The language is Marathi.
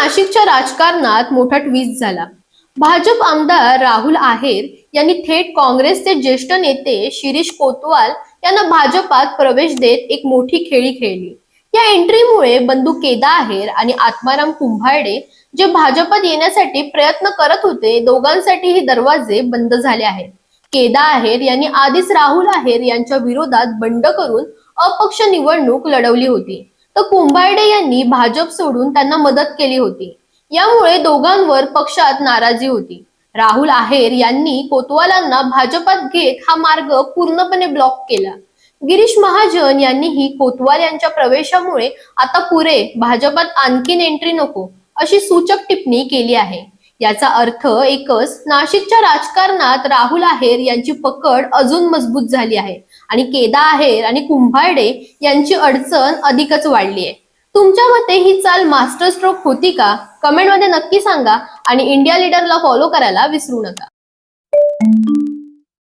नाशिकच्या राजकारणात मोठा ट्विस्ट झाला. भाजप आमदार राहुल आहेर यांनी थेट काँग्रेसचे ज्येष्ठ नेते शिरीष कोतवाल यांना भाजपात प्रवेश देत एक मोठी खेळी खेळली. या एंट्रीमुळे बंधू केदा आहेर आणि आत्माराम कुंभारडे जे भाजपात येण्यासाठी प्रयत्न करत होते दोघांसाठी हे दरवाजे बंद झाले आहेत. केदा आहेर यांनी आधीच राहुल आहेर यांच्या विरोधात बंड करून अपक्ष निवडणूक लढवली होती. तर कुंभार्डे यांनी भाजप सोडून त्यांना मदत केली होती. यामुळे दोघांवर पक्षात नाराजी होती. राहुल आहेर यांनी कोतवालांना भाजपात घेत हा मार्ग पूर्णपणे ब्लॉक केला. गिरीश महाजन यांनीही कोतवाल यांच्या प्रवेशामुळे आता पुरे भाजपात आणखीन एंट्री नको अशी सूचक टिप्पणी केली आहे. याचा अर्थ एकच नाशिकच्या राजकारणात राहुल आहेर यांची पकड अजून मजबूत झाली आहे. आणि केदा आहेर आणि कुंभारडे यांची अडचण अधिकच वाढली आहे. तुमच्या मते ही चाल मास्टर स्ट्रोक होती का? कमेंटमध्ये नक्की सांगा आणि इंडिया लीडरला फॉलो करायला विसरू नका.